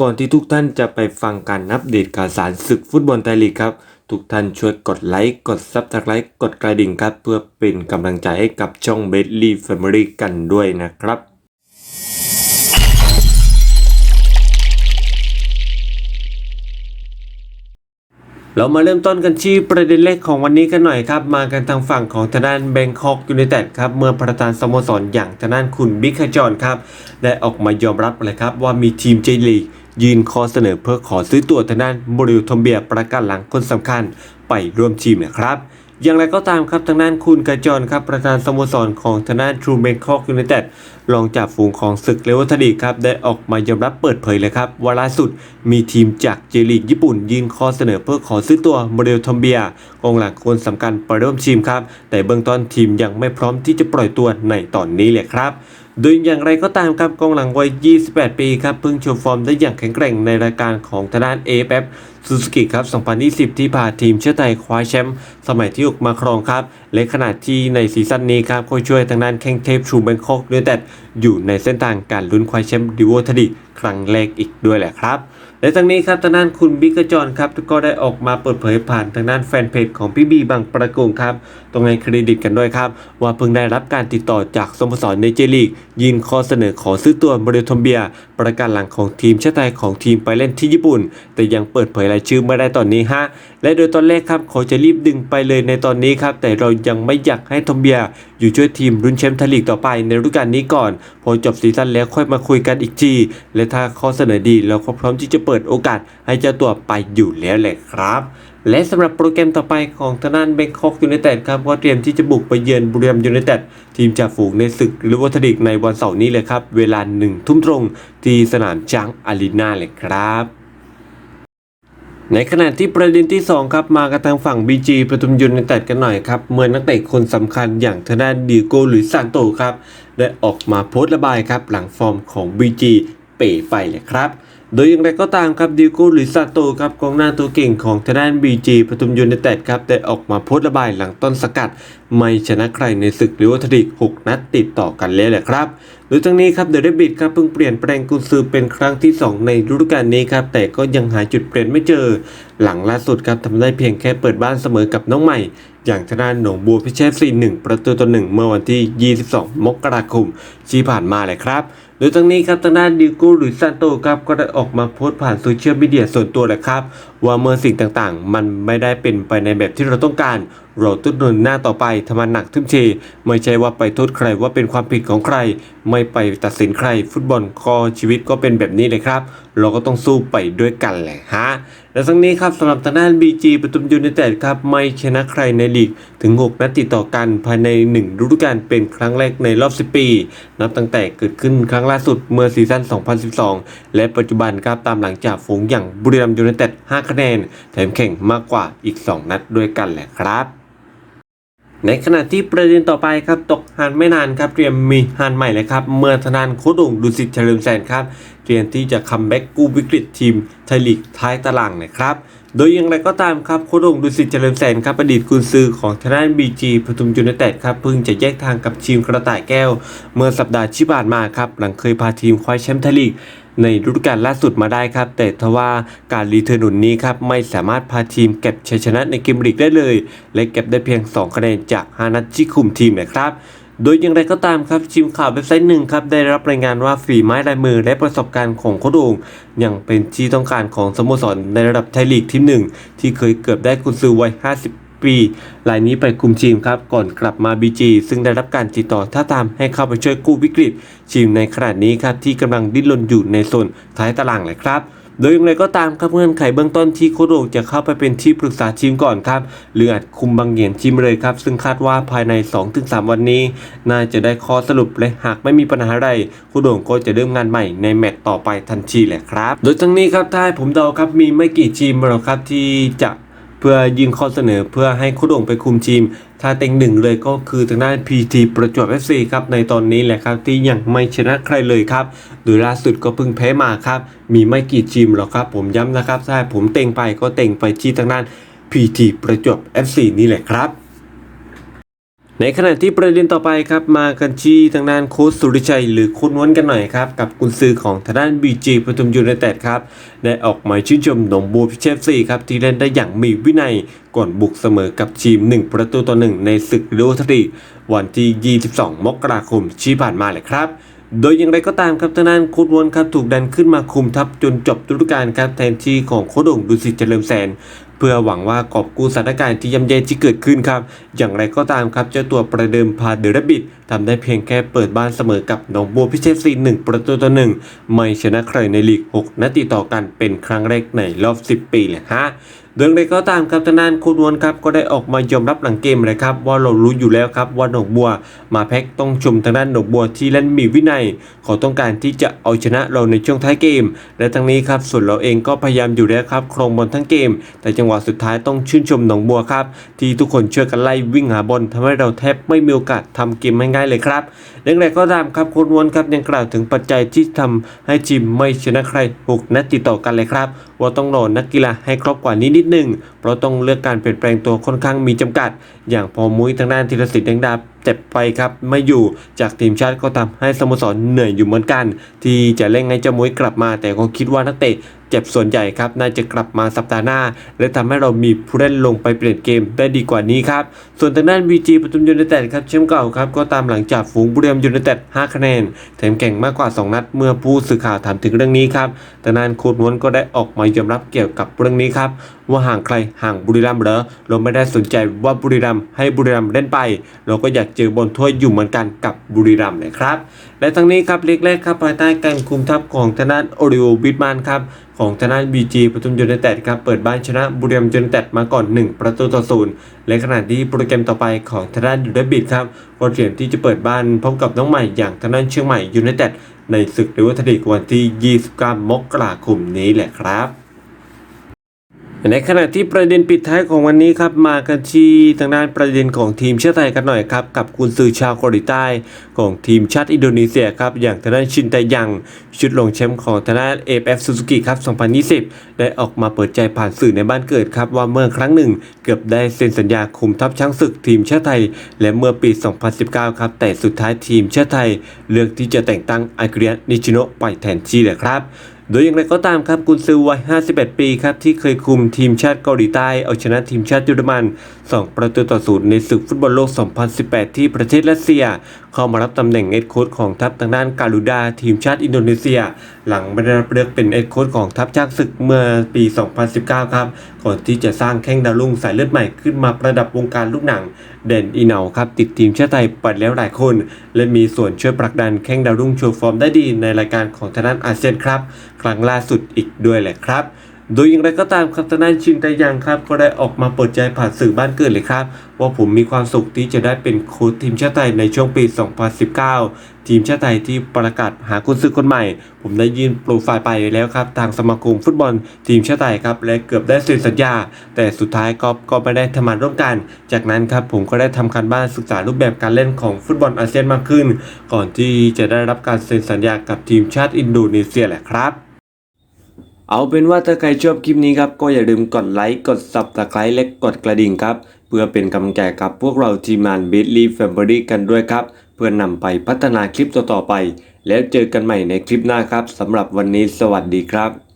ก่อนที่ทุกท่านจะไปฟังการอัปเดตข่าวสารศึกฟุตบอลไทยลีกครับ ทุกท่านช่วยกดไลค์กดซับสไครต์กดกระดิ่งครับ เพื่อเป็นกำลังใจให้กับช่องเบสลี่แฟมิลี่กันด้วยนะครับ เรามาเริ่มต้นกันที่ประเด็นแรกของวันนี้กันหน่อยครับ มากันทางฝั่งของทางด้านแบงคอกยูไนเต็ดครับเมื่อประธานสโมสรอย่างทางด้านคุณบิ๊กขจรครับ ได้ออกมายอมรับเลยครับว่ามีทีมเจลีก ยืนคอเสนอเพื่อขอซื้อตัวทางด้านบริวทอมเบียประกันหลังคนสำคัญไปร่วมทีมนะครับ อย่างไรก็ตามครับทางด้านคุณกระจรครับประธานสโมสรของทางด้านทรูเบงคอกยูไนเต็ดรองจากฝูงของศึกเลวัตดีครับได้ออกมายอมรับเปิดเผยเลยครับว่าล่าสุดมีทีมจากเจลีกญี่ปุ่น ยื่นข้อเสนอเพื่อขอซื้อตัวโมเดลทอมเบียกองหลังคนสำคัญปร่วมทีมครับ แต่เบื้องต้นทีมยังไม่พร้อมที่จะปล่อยตัวในตอนนี้เลยครับโดยอย่างไรก็ตามครับกองหลังวัย 28 ปีครับเพิ่งโชว์ฟอร์มได้อย่างแข็งแกร่งในรายการของทางด้าน AFF ซูซูกิครับ 2020 ที่พาทีมเชื้อไทยคว้าแชมป์สมัยที่ 6 มาครองครับ และขณะที่ในซีซั่นนี้ครับก็ช่วยทางด้านแข้งเทพชูแบงคอกเนื้อแต่อยู่ในเส้นทางการลุ้นคว้าแชมป์ดิวอทดีครั้งแรกอีกด้วยแหละครับ และทั้งนี้ครับทางด้านคุณบิ๊กกระจรครับก็ได้ออกมาเปิดเผยผ่านทางด้านแฟนเพจของพี่บีบางประกงครับตรงในเครดิตกันด้วยครับ ว่าเพิ่งได้รับการติดต่อจากสโมสรในเจลีกยินข้อเสนอขอซื้อตัวบริทมเบีย ประกันหลังของทีมชาติไทยของทีมไปเล่นที่ญี่ปุ่น แต่ยังเปิดเผยรายชื่อไม่ได้ตอนนี้ฮะและโดยตอนแรกครับเขาจะรีบดึงไปเลยในตอนนี้ครับแต่เรายังไม่อยากให้ทอมเบีย อยู่ช่วยทีมรุ่นแชมป์ไทยลีกต่อไปในฤดูกาลนี้ก่อน พอจบซีซั่นแล้วค่อยมาคุยกันอีกทีและถ้าข้อเสนอดีเราก็พร้อมที่จะเปิดโอกาสให้เจ้าตัวไปอยู่แล้วแหละครับ และสำหรับโปรแกรมต่อไปของทางด้านแบงคอกยูไนเต็ดครับก็เตรียมที่จะบุกไปเยือนบุรีรัมยูไนเต็ดทีมจ่าฝูงในศึกหรือวัตดิกในวันเสาร์นี้เลยครับ เวลาหนึ่งทุ่มตรงที่สนามช้างอารีนาเลยครับในขณะที่ประเด็นที่ 2 ครับ มากันทางฝั่ง BG ปทุมยูไนเต็ดกันหน่อยครับ เมื่อนักเตะคนสำคัญอย่างทางด้านดีโกหรือซานโตครับ ได้ออกมาโพสต์ระบายครับ หลังฟอร์มของ BG เป๋ไปเลยครับ โดยอย่างไรก็ตามครับดิโก้หรือซาโตครับกองหน้าตัวเก่งของทางด้าน BG ปทุมยูไนเต็ดครับได้ออกมาโพสต์ระบายหลังต้นสกัด ไม่ชนะใครในศึกหรือวัตดิก6นัดติดต่อกันเลยแหละครับโดยทั้งนี้ครับเดอะเรบิดครับเพิ่งเปลี่ยนแปลงกุนซือเป็นครั้งที่ 2 ในฤดูกาลนี้ครับแต่ก็ยังหาจุดเปลี่ยนไม่เจอ หลังล่าสุดครับทำได้เพียงแค่เปิดบ้านเสมอกับน้องใหม่ อย่างทางด้านหนองบัวพิเชษ4 1ประตูต่อ1เมื่อวันที่ 22 มกราคมที่ผ่านมาเลยครับ โดยทั้งนี้ครับทางด้านดิโก้หรือซานโตครับก็ได้ออกมาโพสต์ผ่านโซเชียลมีเดียส่วนตัวแหละครับ ว่าเมื่อสิ่งต่างๆ มันไม่ได้เป็นไปในแบบที่เราต้องการ เราต้องเดินหน้าต่อไปทำงานหนักทุ่มเทไม่ใช่ว่าไปโทษใครว่าเป็นความผิดของใคร ไม่ไปตัดสินใคร ฟุตบอลก็ชีวิตก็เป็นแบบนี้เลยครับ เราก็ต้องสู้ไปด้วยกันแหละฮะและทั้งนี้ครับสำหรับทางด้าน BG ปทุมยูไนเต็ดครับไม่ชนะใครในลีกถึง 6 นัดติดต่อกันภายใน 1 ฤดูกาลเป็นครั้งแรกในรอบ 10 ปี นับตั้งแต่เกิดขึ้นครั้งล่าสุดเมื่อซีซั่น 2012 และปัจจุบันครับตามหลังจากฝูงอย่างบุรีรัมย์ยูไนเต็ด 5 คะแนน แถมแข่งมากกว่าอีก 2 นัดด้วยกันแหละครับในขณะที่ประเด็นต่อไปครับตกหันไม่นานครับเตรียมมีหันใหม่เลยครับ เมื่อธนานโคดงดุสิตเฉลิมแสนครับ เตรียมที่จะคัมแบ็กกู้วิกฤตทีมไทยลีกท้ายตารางนะครับ โดยอย่างไรก็ตามครับโคดงดุสิตเฉลิมแสนครับอดีตกุนซือของทางด้านบีจีปทุมยูไนเต็ดครับเพิ่งจะแยกทางกับทีมกระต่ายแก้ว เมื่อสัปดาห์ที่ผ่านมาครับหลังเคยพาทีมคว้าแชมป์ไทยลีกในฤดูกาลล่าสุดมาได้ครับ แต่ทว่าการรีเทิร์นหนุนนี้ครับไม่สามารถพาทีมเก็บชัยชนะในเกมลีกได้เลย และเก็บได้เพียง 2 คะแนนจาก 5 นัดที่คุมทีมนะครับ โดยอย่างไรก็ตามครับทีมข่าวเว็บไซต์หนึ่งครับได้รับรายงานว่าฝีไม้ลายมือและประสบการณ์ของโค้ชโอ่งยังเป็นที่ต้องการของสโมสรในระดับไทยลีกทีมหนึ่งที่เคยเกือบได้กุนซือวัย 50 ปีรายนี้ไปคุมทีมครับก่อนกลับมาบีจีซึ่งได้รับการติดต่อท้าทามให้เข้าไปช่วยกู้วิกฤตทีมในขณะนี้ครับที่กำลังดิ้นรนอยู่ในโซนท้ายตารางเลยครับ โดยอย่างไรก็ตามครับเงื่อนไขเบื้องต้นที่โคโอ่งจะเข้าไปเป็นที่ปรึกษาทีมก่อนครับหรืออาจคุมบางเหยียนทีมเลยครับ ซึ่งคาดว่าภายใน 2-3 วันนี้ น่าจะได้ข้อสรุปและหากไม่มีปัญหาอะไรโคโอ่งก็จะเริ่มงานใหม่ในแมตต์ต่อไปทันทีแหละครับ โดยทั้งนี้ครับถ้าผมเดาครับมีไม่กี่ทีมหรอกครับที่จะเพื่อยื่นข้อเสนอเพื่อให้โค้ชโอ่งไปคุมทีม ถ้าเต็งหนึ่งเลยก็คือทางด้าน PT ประจวบ FC ครับในตอนนี้แหละครับที่ยังไม่ชนะใครเลยครับโดยล่าสุดก็เพิ่งแพ้มาครับ มีไม่กี่ทีมหรอกครับ ผมย้ำนะครับถ้าผมเต็งไปก็เต็งไปที่ทางด้าน PT ประจวบ FC นี่แหละครับ ในขณะที่ประเด็นต่อไปครับมากันที่ทางด้านโค้ชสุริชัย หรือโค้ชนวลกันหน่อยครับกับกุนซือของทางด้านบีจีปทุมยูไนเต็ดครับได้ออกหมายชื่นชมหนองบัวพิเชฟซีครับที่เล่นได้อย่างมีวินัยก่อนบุกเสมอกับทีม 1 ประตูต่อหนึ่งในศึกโลทรีวันที่ 22 มกราคมที่ผ่านมาเลยครับโดยอย่างไรก็ตามครับทางด้านโค้ดวนครับถูกดันขึ้นมาคุมทัพจนจบฤดูกาลครับแทนที่ของโค้ดงดุสิตเจริญแสน เพื่อหวังว่ากอบกู้สถานการณ์ที่ย่ำแย่ที่เกิดขึ้นครับ อย่างไรก็ตามครับเจ้าตัวประเดิมพาเดอรบบิดทำได้เพียงแค่เปิดบ้านเสมอกับน้องบัวพิเชษซีหนึ่งประตูต่อหนึ่งไม่ชนะใครในลีก 6นัดติดต่อกันเป็นครั้งแรกในรอบ 10 ปีเลยฮะ โดยอย่างไรก็ตามครับทางด้านคุณวนครับก็ได้ออกมายอมรับหลังเกมเลยครับว่าเรารู้อยู่แล้วครับว่าหนองบัว มาแพ็กต้องชมทางด้านหนองบัวที่เล่นมีวินัยเขาต้องการที่จะเอาชนะเราในช่วงท้ายเกม และทั้งนี้ครับส่วนเราเองก็พยายามอยู่แล้วครับครองบอลทั้งเกม แต่จังหวะสุดท้ายต้องชื่นชมหนองบัวครับที่ทุกคนช่วยกันไล่วิ่งหาบอลทำให้เราแทบไม่มีโอกาสทำเกมง่ายๆเลยครับอย่างไรก็ตามครับคุณวนครับยังกล่าวถึงปัจจัยที่ทำให้ทีมไม่ชนะใครหกนัดติดต่อกันเลยครับว่าต้องรอนักกีฬาให้ครบกว่านี้นิดนึงเพราะต้องเลือกการเปลี่ยนแปลงตัวค่อนข้างมีจำกัด อย่างพอมุ้ยทางด้านธีรศิษฐ์แดงดาเจ็บไปครับไม่อยู่จากทีมชาติก็ทำให้สโมสรเหนื่อยอยู่เหมือนกัน ที่จะเร่งให้เจ้ามุ้ยกลับมา แต่ก็คิดว่านักเตะ เจ็บส่วนใหญ่ครับน่าจะกลับมาสัปดาห์หน้า และทำให้เรามีผู้เล่นลงไปเปลี่ยนเกมได้ดีกว่านี้ครับ ส่วนทางด้าน VG ปทุมยูไนเต็ดครับแชมป์เก่าครับก็ตามหลังจากฝูงบุรีรัมย์ยูไนเต็ด5คะแนนแถมแข่งมากกว่า 2 นัดเมื่อผู้สื่อข่าวถามถึงเรื่องนี้ครับทางด้านโค้ชนวลก็ได้ออกมายอมรับเกี่ยวกับเรื่องนี้ครับว่าห่างใครห่างบุรีรัมย์เหรอเราไม่ได้สนใจว่าบุรีรัมย์ให้บุรีรัมย์เล่นไป เราก็อยากเจอบอลถ้วยอยู่เหมือนกันกับบุรีรัมย์นะครับและทั้งนี้ครับเล็กแรกครับภายใต้การคุมทัพของทางด้านโอริโอบิทมันครับ ของทางด้านบีจีปทุมยูไนเต็ดครับเปิดบ้านชนะบุรีรัมย์ยูไนเต็ดมาก่อน 1 ประตูต่อศูนย์และขณะที่โปรแกรมต่อไปของทางด้านยูไนเต็ดครับโปรเตรียมที่จะเปิดบ้านพบกับน้องใหม่อย่างทางด้านเชียงใหม่ยูไนเต็ดในศึกเลือว่าทลีกวันที่ 29 มกราคมนี้แหละครับ ในขณะที่ประเด็นปิดท้ายของวันนี้ครับมากันที่ทางด้านประเด็นของทีมชาติไทยกันหน่อยครับกับกุนซือชาวเกาหลีใต้ของทีมชาติอินโดนีเซียครับอย่างทางด้านชินแตยัง ชุดลงแชมป์ของทางด้าน AFF Suzuki ครับ 2020 ได้ออกมาเปิดใจผ่านสื่อในบ้านเกิดครับว่าเมื่อครั้งหนึ่งเกือบได้เซ็นสัญญาคุมทัพช้างศึกทีมชาติไทย และเมื่อปี 2019 ครับแต่สุดท้ายทีมชาติไทย เลือกที่จะแต่งตั้งอากิระนิชิโนะไปแทนที่แหละครับ โดยอย่างไรก็ตามครับกุนซือวัย 51 ปีครับที่เคยคุมทีมชาติเกาหลีใต้เอาชนะทีมชาติเยอรมัน 2 ประตูต่อศูนย์ในศึกฟุตบอลโลก 2018 ที่ประเทศรัสเซีย เข้ามารับตำแหน่งเอ็ดโค้ชของทัพทางด้านการูดา ทีมชาติอินโดนีเซีย หลังไม่ได้รับเลือกเป็นเอ็ดโค้ชของทัพช้างศึกเมื่อปี 2019 ครับก่อนที่จะสร้างแข้งดาวรุ่งสายเลือดใหม่ขึ้นมาประดับวงการลูกหนัง เด่นอีเหนาครับ ติดทีมชาติไทยไปแล้วหลายคน และมีส่วนช่วยผลักดันแข้งดาวรุ่งโชว์ฟอร์มได้ดีในรายการของทางด้านอาเซียนครับ ครั้งล่าสุดอีกด้วยแหละครับ โดยอย่างไรก็ตามครับทางด้านชินไตยังครับ ก็ได้ออกมาเปิดใจผ่านสื่อบ้านเกิดเลยครับ ว่าผมมีความสุขที่จะได้เป็นโค้ชทีมชาติไทยในช่วงปี 2019 ทีมชาติไทยที่ประกาศหากุนซือคนใหม่ ผมได้ยื่นโปรไฟล์ไปแล้วครับ ทางสมาคมฟุตบอลทีมชาติไทยครับ และเกือบได้เซ็นสัญญา แต่สุดท้ายก็ก็ไม่ได้ทำงานร่วมกัน จากนั้นครับผมก็ได้ทำการบ้านศึกษารูปแบบการเล่นของฟุตบอลอาเซียนมากขึ้น ก่อนที่จะได้รับการเซ็นสัญญากับทีมชาติอินโดนีเซียแหละครับ เอาเป็นว่าถ้าใครชอบคลิปนี้ครับก็อย่าลืมกดไลค์กด subscribe และกดกระดิ่งครับ เพื่อเป็นกำลังใจกับพวกเราทีมงาน b i t l y Family กันด้วยครับ เพื่อนำไปพัฒนาคลิปต่อๆไป แล้วเจอกันใหม่ในคลิปหน้าครับสำหรับวันนี้สวัสดีครับ